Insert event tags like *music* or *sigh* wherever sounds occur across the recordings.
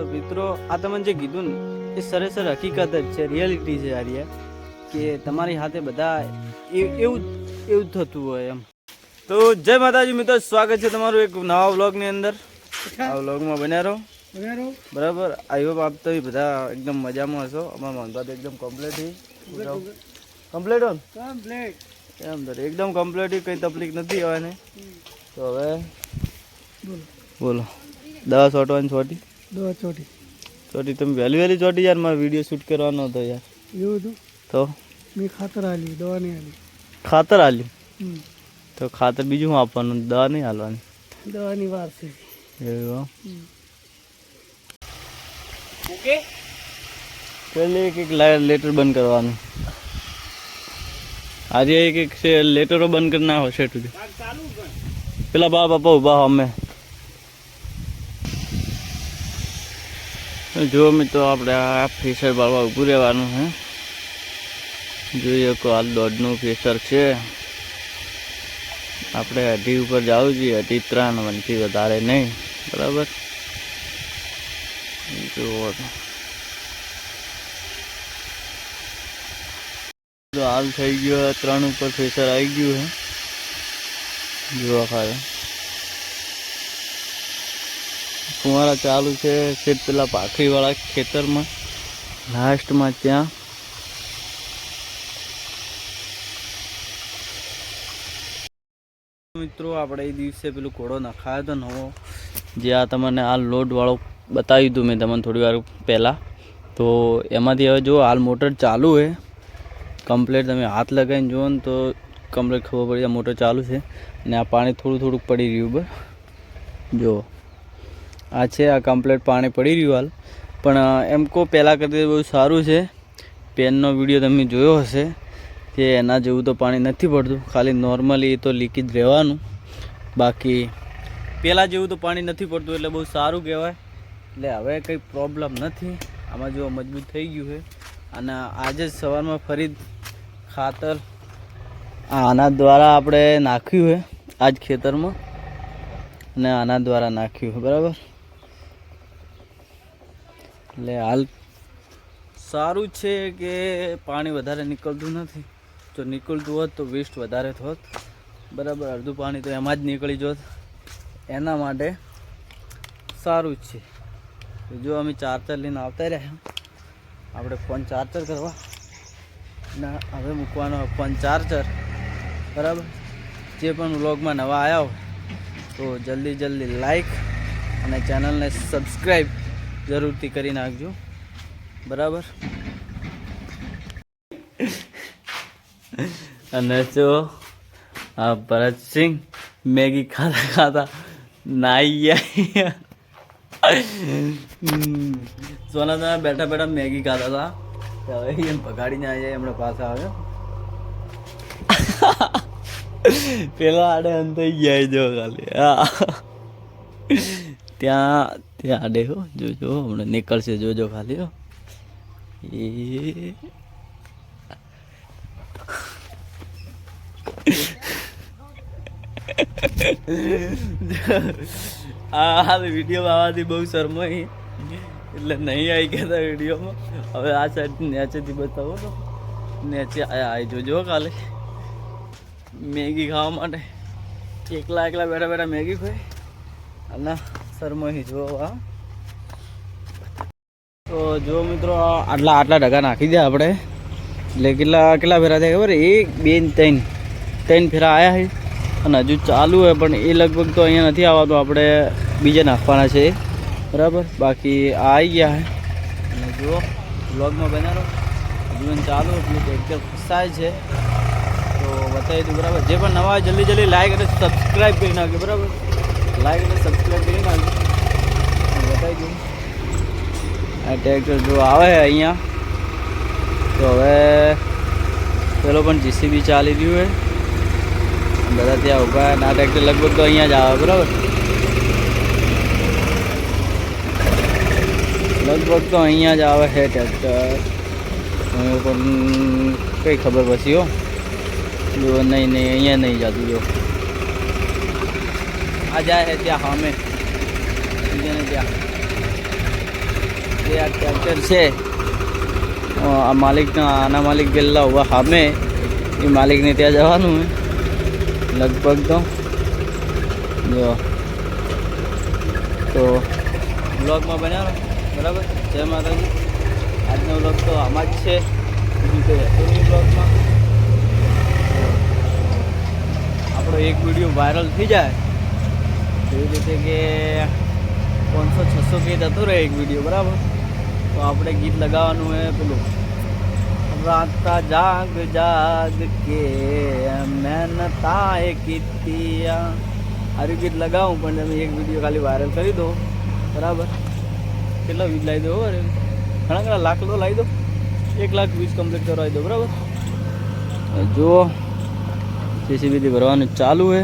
તો મિત્રો આ તમે જે કીધું ને એ સરેસર હકીકત જ છે રિયાલિટી છે રહ્યા કે તમારી હાથે બધા એવું એવું થતું હોય એમ. તો જય માતાજી મિત્રો સ્વાગત છે તમારું એક નવા વ્લોગની અંદર. આ વ્લોગમાં બન્યા રહો. બરાબર? આઈ હોપ આપ તો બધા એકદમ મજામાં હશો. અમારા મનભાત એકદમ કમ્પ્લીટ કમ્પ્લીટ હો કમ્પ્લીટ એમ તો એકદમ કમ્પ્લીટ કંઈ તકલીફ નથી આવે ને તો હવે બોલો. દવા છોટવાની છોટી? ચોટી. ચોટી તમે વહેલી વહેલી ચોટી યાર મારે વીડિયો શૂટ કરવાનો હતો યાર. એવું હતું? તો? મેં ખાતર આલી દવા નહીં આલી. ખાતર આલ્યું? તો ખાતર બીજું હું આપવાનું? દવા નહીં હાલવાની દવાની વાર છે. એવું ઓકે. પેલી એક એક લેટર બંધ કરવાનું. આજે એક એક છે લેટરો બંધ કરી નાખો છે સુધી. પેલા બા બાપા ઊભા અમે. જો મિત્રો, આપણે આ ફેસર બાળવા ઊભું રહેવાનું હે જોઈએ કે હાલ દોઢનું ફેસર છે. આપણે અઢી ઉપર જવું જોઈએ, અઢી ત્રણ, વનથી વધારે નહીં. બરાબર? જુઓ. હાલ થઈ ગયો, ત્રણ ઉપર ફેસર આવી ગયું હે જોવા ખાવે ફુવારા ચાલુ છે. છે પેલા પાખરીવાળા ખેતરમાં લાસ્ટમાં ત્યાં. મિત્રો, આપણે એ દિવસે પેલું ઘોડો નખાયો હતો નવો. જે આ તમને આ લોડવાળો બતાવ્યું હતું મેં તમને થોડી વાર પહેલાં. તો એમાંથી હવે જો હાલ મોટર ચાલુ છે. કમ્પ્લેટ તમે હાથ લગાવીને જુઓ ને તો કમ્પ્લેટ ખબર પડી મોટર ચાલુ છે. અને આ પાણી થોડું થોડુંક પડી રહ્યું બર જો. આ છે, આ કમ્પ્લેટ પાણી પડી રહ્યું હાલ. પણ એમ કહો પહેલાં કરતાં બહુ સારું છે. પેનનો વીડિયો તમે જોયો હશે. કે એના જેવું તો પાણી નથી પડતું. ખાલી નોર્મલી તો લીકેજ રહેવાનું. બાકી પહેલાં જેવું તો પાણી નથી પડતું એટલે બહુ સારું કહેવાય. એટલે હવે કંઈ પ્રોબ્લેમ નથી. આમાં જો મજબૂત થઈ ગયું છે. અને આજે જ સવારમાં ફરી ખાતર આના દ્વારા આપણે નાખ્યું છે. આજ ખેતરમાં. અને આના દ્વારા નાખ્યું બરાબર? એટલે હાલ. સારું છે કે પાણી વધારે નીકળતું નથી. જો નીકળતું હોત તો વેસ્ટ વધારે થોત. બરાબર, અડધું પાણી તો એમાં જ નીકળી જોત. એના માટે સારું જ છે. જો અમે ચાર્જર લઈને આવતા રહ્યા. આપણે ફોન ચાર્જર કરવા. ના, હવે મૂકવાનો ફોન ચાર્જર બરાબર? જે પણ વ્લોગમાં નવા આવ્યા હોય, તો જલ્દી જલ્દી લાઈક અને ચેનલને સબસ્ક્રાઈબ જરૂરથી કરી નાખજો. બરાબર? અને જો આ ભરતસિંહ મેગી ખાતા ખાતા નાઈ સોના તમે બેઠા બેઠા મેગી ખાતા હતા. હવે એમ પગાડીને આવી એમણે પાછા આવ્યો. પેલા આડે અંતાઈ ગયા જો ખાલી. હા. ત્યાં ત્યાં આડે હો જોજો, હમણાં નીકળશે, જોજો ખાલી, હો. એ આ વીડિયો આવવાથી બહુ શરમાઈ. એટલે નહીં આવી ગયા હતા વિડીયોમાં. હવે આ સાઈડ નેચેથી બતાવો તો. નેચે આવી જોજો કાલે મેગી ખાવા માટે. એકલા એકલા બેઠા બેઠા મેગી ખોઈ. અને શરમાઈ જો આ. તો જો મિત્રો આટલા આટલા ઢગા નાખી દે આપણે. એટલે કેટલા કેટલા ફેરા થયા ખબર? એક, બે ત્રણ. ત્રણ ફેરા આવ્યા છે અને હજુ ચાલુ હોય પણ એ લગભગ તો અહીંયા નથી આવવાનું આપણે બીજે નાખવાના છે. બરાબર? બાકી આ આવી ગયા છે જુઓ બ્લોગમાં બનાવો જીવન ચાલુ, એટલે એકદમ ફસાય છે. તો બતાવી દઉં, બરાબર? જે પણ નવા જલ્દી જલ્દી લાઈક અને સબસ્ક્રાઈબ કરી નાખજો, બરાબર? લાઈક અને સબસ્ક્રાઈબ કરી નાખજો અને બતાવી દઉં આ ટ્રેક્ટર જો આવે છે અહીંયા તો હવે પેલો પણ જીસીબી ચાલી રહ્યું છે બધા ત્યાં ઊભા અને આ ટ્રેક્ટર લગભગ તો અહીંયા જ આવે બરાબર લગભગ તો અહીંયા જ આવે છે ટ્રેક્ટર હવે પણ કઈ ખબર પછી હો જો નહીં નહીં અહીંયા નહીં જતું જો આ જાય છે ત્યાં સામે. બીજાને ત્યાં. જે આ ટ્રેક્ટર છે. આ માલિકના, આના માલિક ગયેલા હોવા સામે. એ માલિકને ત્યાં જવાનું હે લગભગ તો. જો. તો બ્લોગમાં બન્યા બરાબર? જય માતાજી. આજનો બ્લોગ તો આમાં જ છે. બીજું બ્લોગમાં આપણો એક વીડિયો વાયરલ થઈ જાય. એવી રીતે કે પાંચસો, છસો કે જતો રહે એક વીડિયો બરાબર? તો આપણે ગીત લગાવવાનું હોય પેલું. રાતા જાગ જાગ કે મહેનતા એ કીતિયા આરું ગીત લગાવું, પણ તમે એક વીડિયો ખાલી વાયરલ કરી દો, બરાબર? કેટલા વીજ લાવી દો અરે. ઘણા ઘણા લાખ લો લાવી દો. એક લાખ વીજ કમ્પ્લીટ કરવાવી દો, બરાબર? જુઓ જેસીબીથી ભરવાનું ચાલુ છે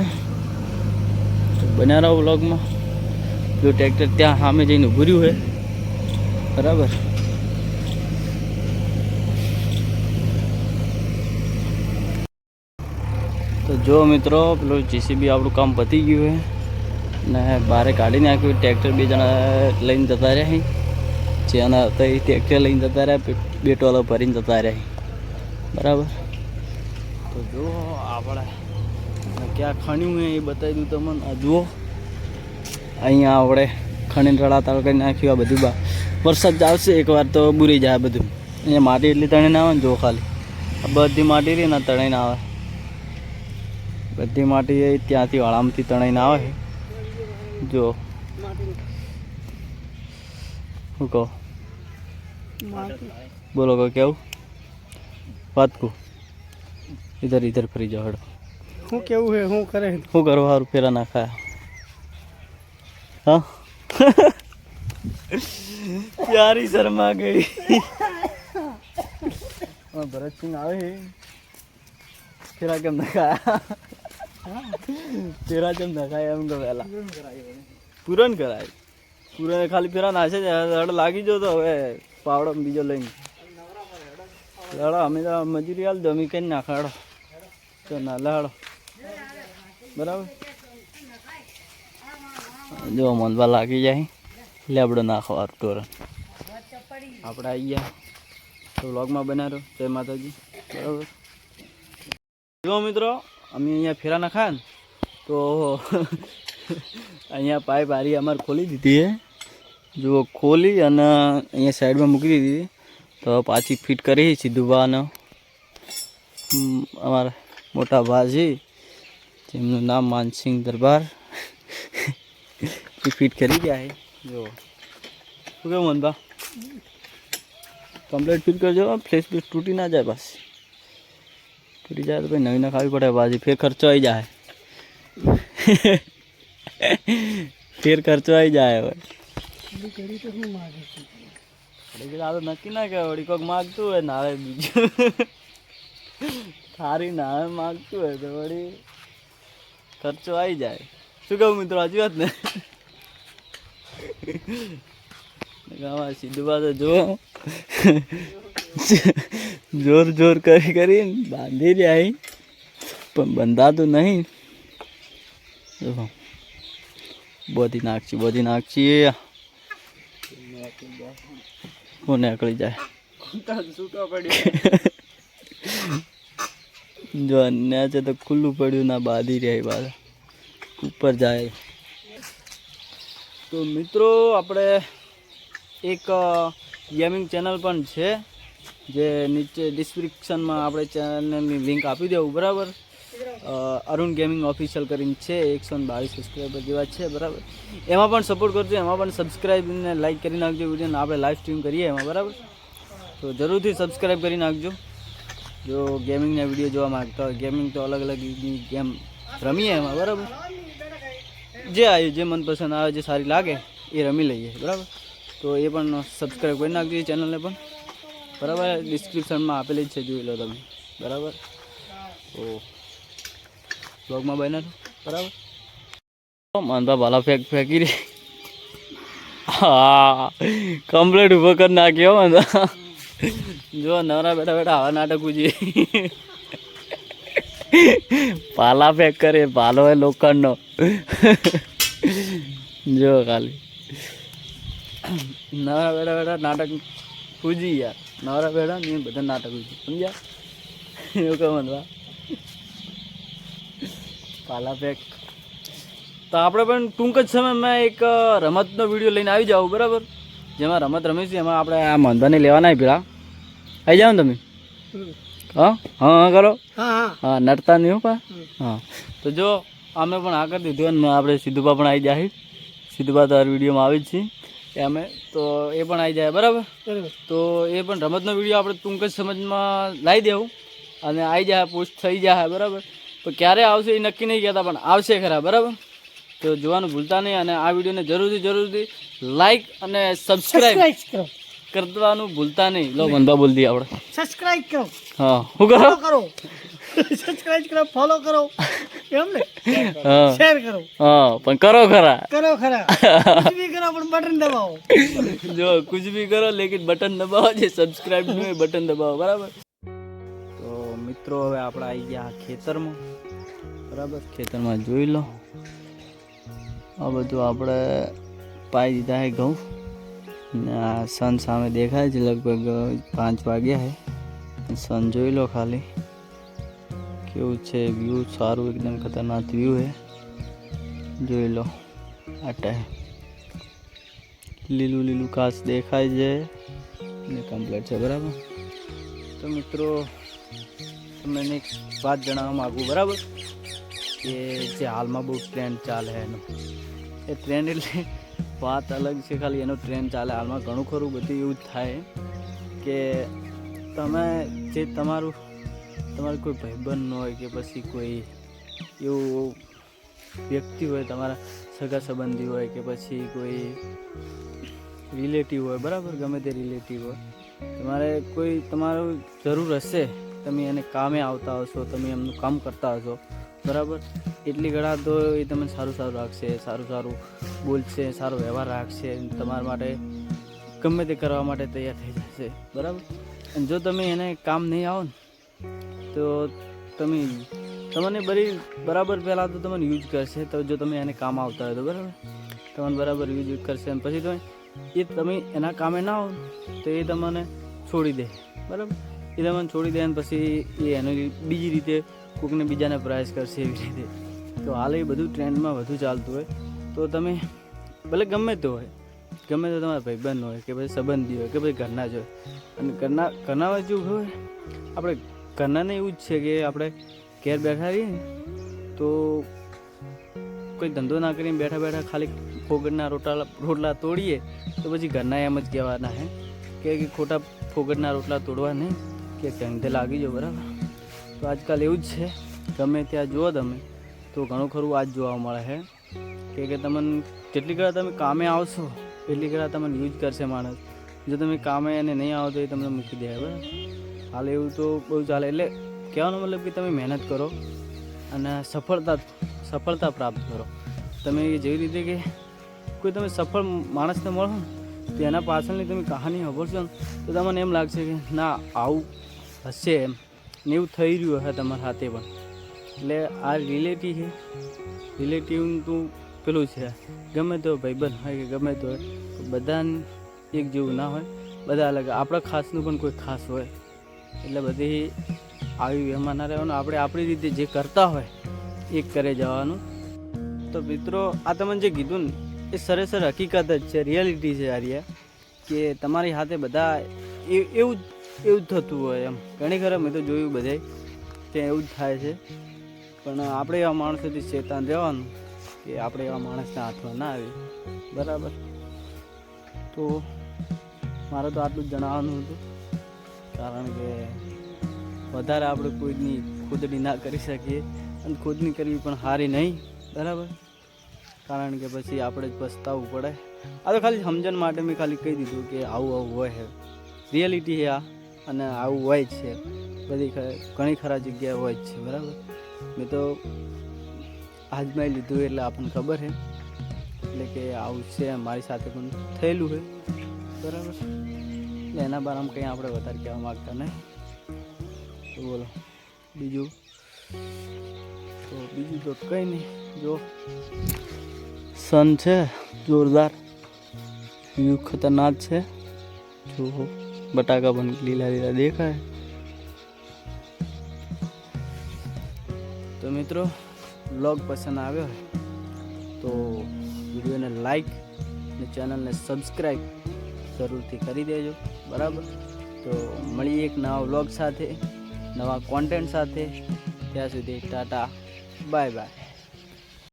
બન્યા રહો વ્લોગમાં. જો ટ્રેક્ટર ત્યાં સામે જઈને ઊભું રહ્યું છે. બરાબર. તો જો મિત્રો, પેલું જીસીબી આપણું કામ પતી ગયું છે. ને બારે કાઢી નાખ્યું ટ્રેક્ટર બે જણા લઈને જતા રહ્યા છે. જેના હતા ટ્રેક્ટર લઈને જતા રહ્યા, બે ટોલો ભરીને જતા રહ્યા બરાબર. તો જો આપણે ક્યાં ખણ્યું એ બતાવી દઉં તમને. આ જુઓ. અહીંયા આપણે ખણીને રડાતાળ કરી નાખ્યું આ બધું બા. વરસાદ આવશે એકવાર તો બુરી જાય બધું. અહીંયા માટી એટલી તણે ના આવે ને જો ખાલી. આ બધી માટી રહી ને તણાઈને આવે. બધી માટી એ ત્યાંથી વાળામથી તણાઈને આવે. જો શું કહો? બોલો કહો કેવું? વાત કહું. ઇધર ઇધર ફરી જાઓ હડો. શું કેવું છે શું કરે? શું કરો? સારું ફેરા નાખા હા? પ્યારી શર્મા ગઈ. ભરતસિંહ આવે છે ફેરા કેમ ના ખાયા? ફેરા કેમ ના એમ તો પહેલા. પૂરણ કરાય પૂરણ ખાલી ફેરા નાશે છે હડ લાગી જો તો હવે પાવડો બીજો લઈને. લડો અમે તો મજૂરી હાલ દમી કઈ નાખાડો તો ના લડો. બરાબર? જો મનવા લાગી જાય. લેબડો નાખવા તોરણ. આપણે આવી ગયા તો વ્લોગમાં બનાવ્યો. જય માતાજી. બરાબર? જો મિત્રો, અમે અહીંયા ફેરા નાખ્યા ને તો અહીંયા પાઇપ હારી અમારે ખોલી દીધી છે જુઓ, ખોલી અને અહીંયા સાઈડમાં મૂકી દીધી તો પાછી ફિટ કરી સીધું બાનો અમારા મોટા ભાજી. જેમનું નામ માનસિંહ દરબાર એ ફિટ કરી ગયા છે જો શું કેવું મનબા કમ્પ્લીટ ફિટ કરજો ફ્લેશ બેસ તૂટી ના જાય બસ તૂટી જાય તો ભાઈ નવી નખાવી પડે બાજી ફેર ખર્ચો આવી જાય ફેર ખર્ચો આવી જાય હવે બધું કરી તો શું માગે છે વળી આ તો નક્કી ના કે વળી કોઈક માગતું હોય નાળે બીજું થારી નાળે માગતું હોય તો વળી ખર્ચો આવી જાય. શું કહું મિત્રો હજુ વાત ને? ગાવા સીધું પાસે જો જોર જોર કરી કરીને બાંધી જાય. પણ બંધાતું નહીં. જો બધી નાખશી બધી નાખશી. હું નીકળી જાય? જો અન્યા છે તો ખુલ્લું પડ્યું ના બાંધી રહ્યા બાદ ઉપર જાય. તો મિત્રો, આપણે એક ગેમિંગ ચેનલ પણ છે, જે નીચે ડિસ્ક્રિપ્શનમાં આપણે ચેનલની લિંક આપી દેવું, બરાબર? અરુણ ગેમિંગ ઓફિશિયલ કરીને છે, એકસો બાવીસ સબસ્ક્રાઈબર જેવા છે, બરાબર? એમાં પણ સપોર્ટ કરજો, એમાં પણ સબસ્ક્રાઈબ ને લાઈક કરી નાખજો વિડીયોને આપણે લાઈવ સ્ટ્રીમ કરીએ એમાં, બરાબર? તો જરૂરથી સબસ્ક્રાઈબ કરી નાખજો. જો ગેમિંગના વીડિયો જોવા માગતા હોય. ગેમિંગ તો અલગ અલગ ગેમ રમીએ એમાં, બરાબર? જે આવ્યું જે મનપસંદ આવે, જે સારી લાગે, એ રમી લઈએ, બરાબર? તો એ પણ સબસ્ક્રાઈબ કરી નાખજો ચેનલને પણ. બરાબર? ડિસ્ક્રિપ્શનમાં આપેલી જ છે, જોઈ લો તમે. બરાબર? તો બ્લોગમાં બન્યા છો બરાબર? માનતા ભાલા ફેંક, ફેંકી રે. હા કમ્પ્લેટ ઊભો કરી નાખ્યો માનતા. જો નવરા બેઠા બેઠા આવા નાટક ઉજી પાલા ફેંક કરે, પાલો હોય લોખંડનો. જો ખાલી. નવરા બેઠા બેઠા નાટક પૂજી યાર. નવરા બેઠા ને બધા નાટક પૂજી સમજ્યા? એવું કહું મનવા પાલા પેક તો આપણે પણ ટૂંક જ સમયમાં એક રમતનો વીડિયો લઈને આવી જાવ બરાબર? જેમાં રમત રમીશું એમાં આપણે આ મંદાને લેવાના પેલા આવી જાઓ ને તમે. હા? હા હા કરો? હા હા. નડતા નહીં હો પા? હા. તો જો અમે પણ આ કરી દીધું અને આપણે સિદ્ધુપા પણ આવી જાય. સિદ્ધુપા તો વિડીયોમાં આવી જ છે. એ અમે તો એ પણ આવી જાય બરાબર? બરાબર. તો એ પણ રમતનો વીડિયો આપણે ટૂંક જ સમજમાં લાવી દેવું. અને આવી જાય પોસ્ટ થઈ જાય બરાબર? તો ક્યારે આવશે એ નક્કી નહીં કહેતા પણ આવશે ખરા બરાબર? તો જોવાનું ભૂલતા નહીં અને આ વિડીયોને જરૂરથી જરૂરથી લાઈક અને સબસ્ક્રાઇબ કરો. કરવાનું ભૂલતા નહીં. લો મનબા બોલ દઈએ આપણે. સબસ્ક્રાઇબ કરો. હા શું કરો? કરો. સબસ્ક્રાઇબ કરો ફોલો કરો. એમ ને? શેર કરો. હા પણ કરો ખરા. કરો ખરા. *laughs* કુછ ભી કરો પણ બટન દબાવો. જો કુછ ભી કરો લેકિન બટન દબાવો. જે સબસ્ક્રાઇબનું બટન દબાવો. બરાબર? તો મિત્રો હવે આપણે આવી ગયા ખેતરમાં. બરાબર? ખેતરમાં જોઈ લો. આ બધું આપણે પાઈ દીધા છે ઘઉં. ને આ સન સામે દેખાય છે, લગભગ પાંચ વાગ્યા છે સન જોઈ લો ખાલી. કેવું છે વ્યૂ સારું એકદમ ખતરનાક વ્યૂ છે જોઈ લો, આ ટાઈમ. લીલું લીલું ઘાસ દેખાય છે. ને કમ્પ્લીટ છે, બરાબર? તો મિત્રો, તમને એક વાત જણાવવા માગું, બરાબર? કે જે હાલમાં બહુ ટ્રેન્ડ ચાલે છે એનો. એ ટ્રેન્ડ એટલે વાત અલગ છે, ખાલી એનો ટ્રેન્ડ ચાલે. હાલમાં ઘણું ખરું બધું એવું થાય કે તમે જે તમારું તમારું કોઈ ભાઈબંધ હોય કે પછી કોઈ એવું વ્યક્તિ હોય, તમારા સગા સંબંધી હોય કે પછી કોઈ રિલેટિવ હોય, બરાબર? ગમે તે રિલેટિવ હોય. તમારે કોઈ, તમારું જરૂર હશે. તમે એને કામે આવતા હશો, તમે એમનું કામ કરતા હશો. બરાબર? એટલી ઘણા તો એ તમને સારું સારું રાખશે, સારું સારું બોલશે, સારો વ્યવહાર રાખશે તમારા માટે ગમે તે કરવા માટે તૈયાર થઈ જશે. બરાબર? અને જો તમે એને કામ નહીં આવો ને, તો તમે, તમને બરી બરાબર પહેલાં તો તમને યુઝ કરશે, તો જો તમે એને કામ આવતા હોય તો બરાબર? તમને બરાબર યુઝ કરશે અને પછી તમે, એ તમે એના કામે ના આવો તો એ તમને છોડી દે. બરાબર? એ તમને છોડી દે અને પછી એ એનો બીજી રીતે કોઈકને બીજાને પ્રયાસ કરશે એવી રીતે. તો હાલ એ બધું ટ્રેન્ડમાં વધુ ચાલતું હોય તો તમે ભલે ગમે તે હોય, ગમે તે તમારા ભાઈબંધ હોય કે પછી સંબંધી હોય કે પછી ઘરના જ હોય. અને ઘરના ઘરના જેવું હોય, આપણે ઘરનાને એવું જ છે કે આપણે ઘેર બેઠા રહીએ ને, તો કોઈ ધંધો ના કરીને બેઠા બેઠા ખાલી ફોગટના રોટલા રોટલા તોડીએ, તો પછી ઘરના એમ જ કહેવાના હે. કે કે ખોટા ફોગટના રોટલા તોડવા નહીં કે ધંધે લાગી જાઓ બરાબર. તો આજકાલ એવું જ છે, ગમે ત્યાં જુઓ તમે તો ઘણું ખરું આજ જોવા મળે છે કે કે તમને જેટલી ઘણા તમે કામે આવશો, એટલી ઘણા તમને યુઝ કરશે માણસ. જો તમે કામે એને નહીં આવો તો એ તમને મૂકી દે, બરાબર? હાલ એવું તો બહુ ચાલે. એટલે કહેવાનો મતલબ કે તમે મહેનત કરો અને સફળતા સફળતા પ્રાપ્ત કરો. તમે જેવી રીતે કે કોઈ તમે સફળ માણસને મળો તો એના પાછળની તમે કહાની સાંભળશો ને, તો તમને એમ લાગશે કે ના, આવું હશે એમ. ને એવું થઈ રહ્યું હશે તમારા હાથે પણ. એટલે આ રિલેટિવ છે. રિલેટિવનું પેલું છે. ગમે તો ભાઈબંધ હોય કે ગમે તો હોય બધાને એક જેવું ના હોય. બધા અલગ. આપણા ખાસનું પણ કોઈ ખાસ હોય. એટલે બધી આવી એમાં ના રહેવાનું. આપણે આપણી રીતે જે કરતા હોય એ કરે જવાનું. તો મિત્રો, આ તમે જે કીધું ને, એ સરેસર હકીકત જ છે રિયાલિટી છે આર્યા, કે તમારી હાથે બધા એવું એવું જ થતું હોય એમ. ઘણી ખરા મેં તો જોયું બધાય, ત્યાં એવું જ થાય છે. પણ આપણે એવા માણસોથી ચેતન રહેવાનું કે આપણે એવા માણસના હાથમાં ના આવી બરાબર? તો મારે તો આટલું જ જણાવવાનું હતું. કારણ કે વધારે આપણે કોઈની ખુદડી ના કરી શકીએ અને ખુદની કરવી પણ સારી નહીં. બરાબર? કારણ કે પછી આપણે જ પસ્તાવવું પડે. આ તો ખાલી સમજણ માટે મેં ખાલી કહી દીધું કે આવું આવું હોય છે. રિયાલિટી છે આ અને આવું હોય જ છે. બધી ઘણી ખરા જગ્યાએ હોય જ છે. બરાબર? મેં તો આજમાઈ લીધું એટલે આપણને ખબર છે. એટલે કે આવું છે, મારી સાથે પણ થયેલું છે. બરાબર એટલે એના બારામાં કંઈ આપણે વધારે કહેવા માગતા નહીં. તો બોલો, બીજું? તો બીજું તો કંઈ નહીં. જો. સન છે, જોરદાર. વ્યૂ ખતરનાક છે. જો બટાકા પણ લીલા લીલા દેખાય. તો મિત્રો બ્લોગ પસંદ આવ્યો હોય તો વિડીયોને લાઈક અને ચેનલને સબસ્ક્રાઈબ જરૂરથી કરી દેજો, બરાબર? તો મળીએ એક નવા વ્લોગ સાથે, નવા કોન્ટેન્ટ સાથે. ત્યાં સુધી ટાટા બાય બાય